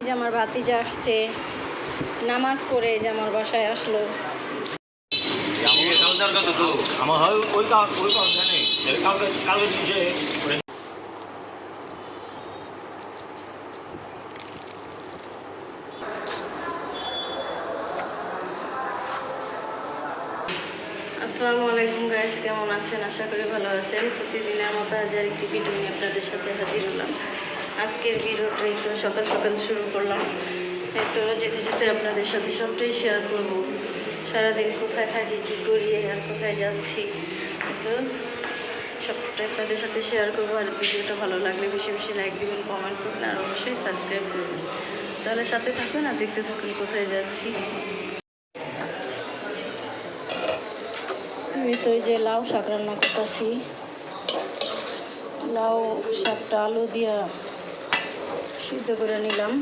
আমার ভাতি যা আসছে নামাজ পড়ে যে আমার বাসায় আসলো। আসসালামু আলাইকুম গাইস কেমন আছেন? আশা করি ভালো আছেন। প্রতিদিনের মতো আজ আর একটি ভিডিও নিয়ে আপনাদের সাথে হাজির হলাম। আজকের ভিডিওটা একটু সকাল সকাল শুরু করলাম। একটু যেতে যেতে আপনাদের সাথে সবটাই শেয়ার করব। সারাদিন কোথায় থাকি, কী করি, আর কোথায় যাচ্ছি। তো সবটাই আপনাদের সাথে শেয়ার করব, আর ভিডিওটা ভালো লাগলে বেশি বেশি লাইক দিবেন কমেন্ট করবেন, আর অবশ্যই সাবস্ক্রাইব করবেন। তাহলে সাথে থাকুন আর দেখতে থাকুন কোথায় যাচ্ছি। আমি তো এই যে লাউ শাক রান্না করতেছি। লাউ শাকটা আলু দিয়া সিদ্ধ করে নিলাম।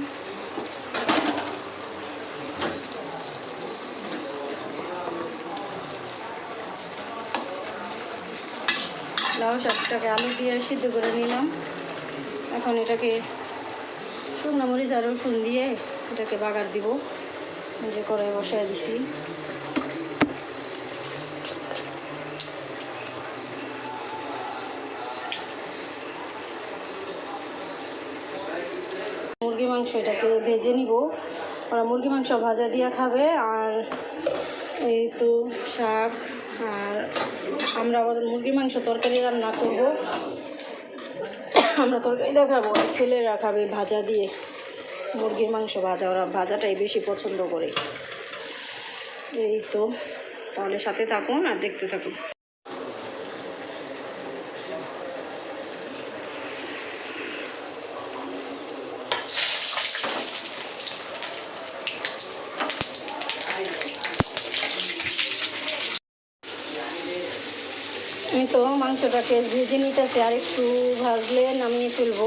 লাউ শাকটাকে আলু দিয়ে সিদ্ধ করে নিলাম। এখন এটাকে শুকনো মরিচ আর রসুন দিয়ে এটাকে বাগার দিব। যে কড়াই বসায় দিছি। মুরগি মাংস এটাকে ভেজে নিব। ওরা মুরগি মাংস ভাজা দিয়ে খাবে আর এই তো শাক আর আমরা আমাদের মুরগি মাংস তরকারি রান্না করব। আমরা তরকারি দেখাবো ছেলেরা খাবে ভাজা দিয়ে। মুরগির মাংস ভাজা, ওরা ভাজাটাই বেশি পছন্দ করে। এই তো, তাহলে সাথে থাকুন আর দেখতে থাকুন আমি তো মাংসটাকে ভেজে নিতেছি, আর একটু ভাজলে নামিয়ে ফেলব।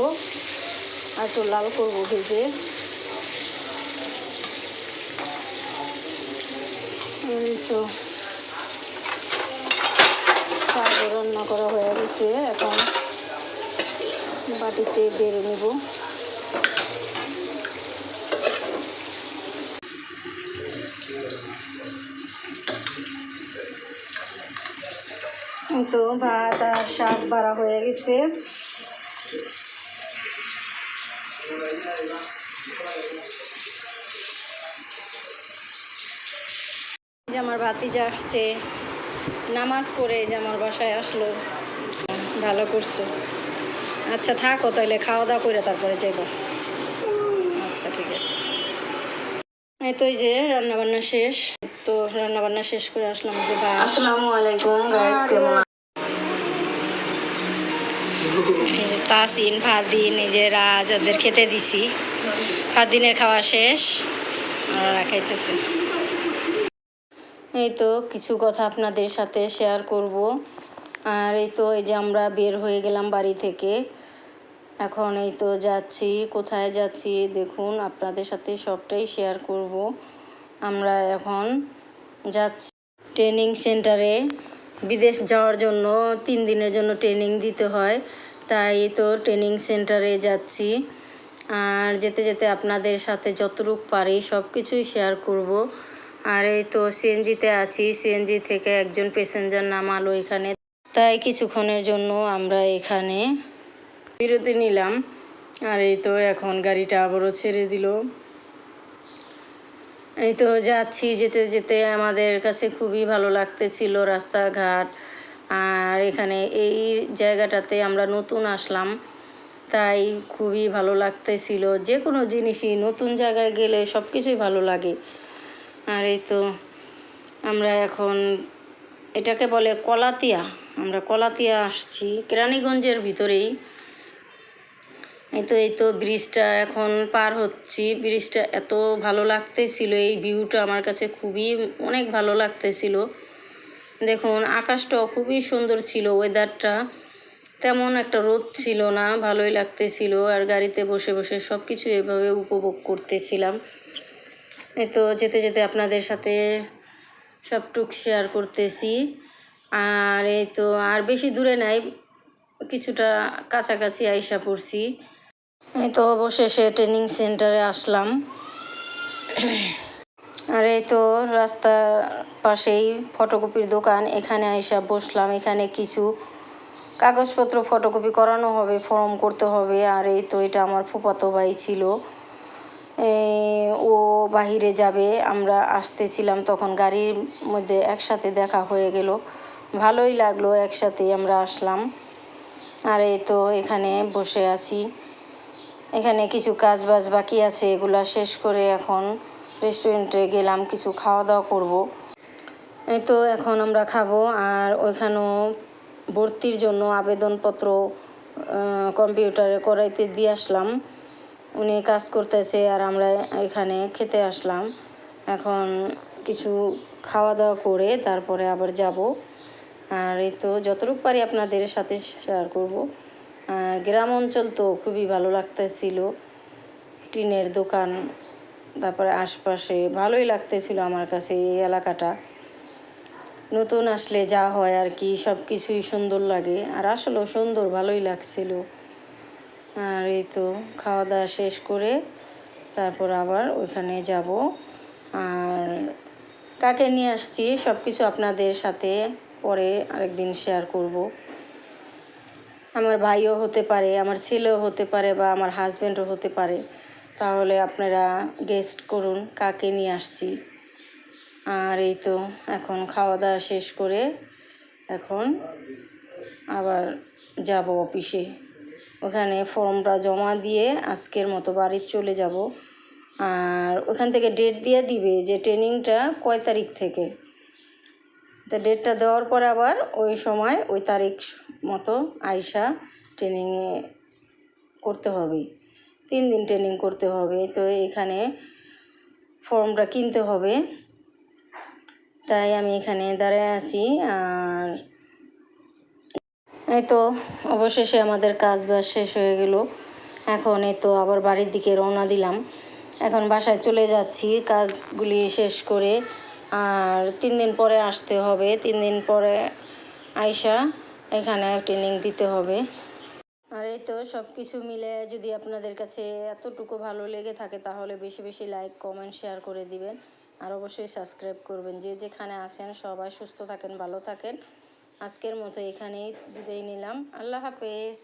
আর একটু লাল করব ভেজে। রান্না করা হয়ে গেছে, এখন বাটিতে বেড়ে নেব। এই তো ভাত আর শাক বাড়া হয়ে গেছে। যে আমার ভাতিজা আসছে নামাজ পড়ে যে আমার বাসায় আসলো ভালো করছ। আচ্ছা থাকো তাহলে খাওয়া দাওয়া করে তারপরে যাইব। আচ্ছা ঠিক আছে। এই তো এই যে রান্না বান্না শেষ তো রান্না বান্না শেষ করে আসলাম যে ভাই আসসালামু আলাইকুম গাইস কেমন তাসিন ফাদিন এই যে রাজ, ওদের খেতে দিছি। ফাদিনের খাওয়া শেষ আর খাইতেছে। এই তো কিছু কথা আপনাদের সাথে শেয়ার করব। আর এই তো এই যে আমরা বের হয়ে গেলাম বাড়ি থেকে। এখন এই তো যাচ্ছি, কোথায় যাচ্ছি, দেখুন, আপনাদের সাথে সবটাই শেয়ার করব। আমরা এখন যাচ্ছি ট্রেনিং সেন্টারে বিদেশ যাওয়ার জন্য, তিন দিনের জন্য ট্রেনিং দিতে হয়। তাই তো ট্রেনিং সেন্টারে যাচ্ছি। আর যেতে যেতে আপনাদের সাথে যতটুকু পারি সব কিছুই শেয়ার করব। আর এই তো সিএনজিতে আছি। সিএনজি থেকে একজন প্যাসেঞ্জার নামালো এখানে। তাই কিছুক্ষণের জন্য আমরা এখানে বিরতি নিলাম। আর এই তো এখন গাড়িটা আবারও ছেড়ে দিল। এই তো যাচ্ছি। যেতে যেতে আমাদের কাছে খুবই ভালো লাগতেছিল রাস্তাঘাট। আর এখানে এই জায়গাটাতে আমরা নতুন আসলাম। তাই খুবই ভালো লাগতেছিল। যে কোনো জিনিসই নতুন জায়গায় গেলে সব কিছুই ভালো লাগে। আর এই তো আমরা এখন এটাকে বলে কলাতিয়া। আমরা কলাতিয়া আসছি কেরানীগঞ্জের ভিতরেই। এই তো এই তো ব্রিজটা এখন পার হচ্ছি। ব্রিজটা এত ভালো লাগতেছিল, এই ভিউটা আমার কাছে খুবই অনেক ভালো লাগতেছিল। দেখুন, আকাশটাও খুবই সুন্দর ছিল ওয়েদারটা তেমন একটা রোদ ছিল না, ভালোই লাগতেছিল, আর গাড়িতে বসে বসে সব কিছু এভাবে উপভোগ করতেছিলাম। এই তো যেতে যেতে আপনাদের সাথে সবটুক শেয়ার করতেছি। আর এই তো, আর বেশি দূরে নাই, কিছুটা কাছাকাছি আইসা পড়ছি। এই তো অবশেষে ট্রেনিং সেন্টারে আসলাম। আর এই তো রাস্তার পাশেই ফটোকপির দোকান, এখানে আইসা বসলাম। এখানে কিছু কাগজপত্র ফটোকপি করানো হবে, ফর্ম করতে হবে। আর এই তো এটা আমার ফুপাতো ভাই ছিল। ও বাহিরে যাবে। আমরা আসতেছিলাম তখন গাড়ির মধ্যে একসাথে দেখা হয়ে গেল। ভালোই লাগল একসাথে আমরা আসলাম। আর এই তো এখানে বসে আছি। এখানে কিছু কাজ বাজ বাকি আছে, এগুলা শেষ করে এখন রেস্টুরেন্টে গেলাম, কিছু খাওয়া দাওয়া করব। এই তো এখন আমরা খাব, আর ওইখানেও ভর্তির জন্য আবেদনপত্র কম্পিউটারে করাইতে দিয়ে আসলাম। উনি কাজ করতেছে আর আমরা এখানে খেতে আসলাম। এখন কিছু খাওয়া দাওয়া করে তারপরে আবার যাব। আর এই তো যতটুকু পারি আপনাদের সাথে শেয়ার করব। আর গ্রাম অঞ্চল তো খুবই ভালো লাগতেছিল। টিনের দোকান তারপরে আশপাশে ভালোই লাগতেছিল আমার কাছে এই এলাকাটা। নতুন আসলে যা হয় আর কি সব কিছুই সুন্দর লাগে। আর আসলেও সুন্দর, ভালোই লাগছিল। আর এই তো খাওয়া দাওয়া শেষ করে তারপর আবার ওইখানে যাব। আর কাকে নিয়ে আসছি সব কিছু আপনাদের সাথে পরে আরেকদিন শেয়ার করব। আমার ভাইও হতে পারে, আমার ছেলেও হতে পারে বা আমার হাজব্যান্ডও হতে পারে। তাহলে আপনারা গেস্ট করুন, কাকে নিয়ে আসছি। আর এই তো এখন খাওয়া দাওয়া শেষ করে এখন আবার যাব অফিসে। ওখানে ফর্মটা জমা দিয়ে আজকের মতো বাড়ির চলে যাব। আর ওখান থেকে ডেট দিয়ে দিবে যে ট্রেনিংটা কয় তারিখ থেকে। তা ডেটটা দেওয়ার পর আবার ওই সময় ওই তারিখ মতো আইসা ট্রেনিংয়ে করতে হবে। তিন দিন ট্রেনিং করতে হবে। তো এখানে ফর্মটা কিনতে হবে। তাই আমি এখানে দাঁড়ায় আছি, আর এই তো অবশেষে আমাদের কাজ বাজ শেষ হয়ে গেল। এখন এই তো আবার বাড়ির দিকে রওনা দিলাম। এখন বাসায় চলে যাচ্ছি, কাজগুলি শেষ করে। আর তিন দিন পরে আসতে হবে। তিন দিন পরে আইসা এখানে ট্রেনিং দিতে হবে। আর এই তো সব কিছু মিলে যদি আপনাদের কাছে এতটুকু ভালো লেগে থাকে, তাহলে বেশি বেশি লাইক কমেন্ট শেয়ার করে দিবেন। আর অবশ্যই সাবস্ক্রাইব করবেন। যে যেখানে আছেন সবাই সুস্থ থাকেন, ভালো থাকেন। আজকের মতো এখানেই বিদায় নিলাম। আল্লাহ হাফেজ।